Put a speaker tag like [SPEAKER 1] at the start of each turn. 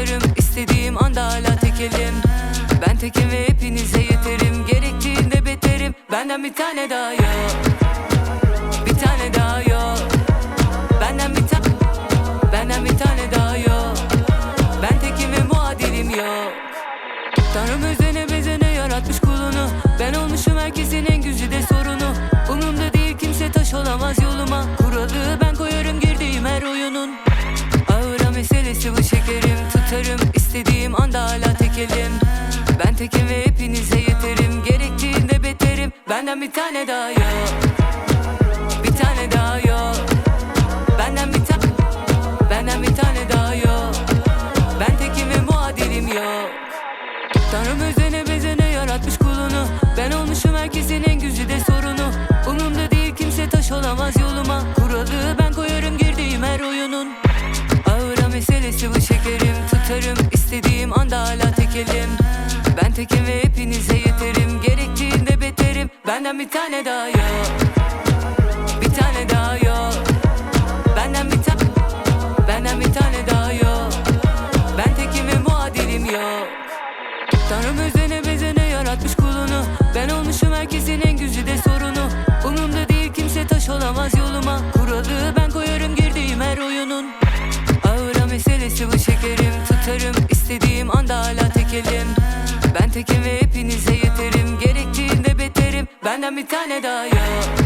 [SPEAKER 1] atarım istediğim anda hala tekelim. Ben tekim ve hepinize yeterim. Gerektiğinde beterim. Benden bir tane daha yok. Bir tane daha yok. Benden bir tane Benden bir tane daha yok. Ben tekim ve muadilim yok. Tanrım özene bezene yaratmış kulunu. Ben olmuşum herkesin en güzide şekerim Tutarım istediğim anda hala tekelim. Ben tekim ve hepinize yeterim Gerektiğinde beterim. Benden bir tane daha yok. Bir tane daha yok. Benden bir tane Benden bir tane daha yok. Ben tekim ve muadilim yok. Tanrım özene bezene yaratmış kulunu. Ben olmuşum herkesin en güzide Ben tekim ve hepinize yeterim Gerektiğinde beterim. Benden bir tane daha yok. Bir tane daha yok. Benden bir tane Benden bir tane daha yok. Ben tekim ve muadilim yok. Tanrım özene bezene yaratmış kulunu. Ben olmuşum herkesin en güzide sorunu. Umumda değil kimse taş olamaz yoluma. Kuralı ben koyarım girdiğim her oyunun. Ağıra meselesi bu şekerim. Tutarım istediğim anda hala tekelim Ben tekim ve hepinize yeterim. Gerektiğinde beterim. Benden bir tane daha yok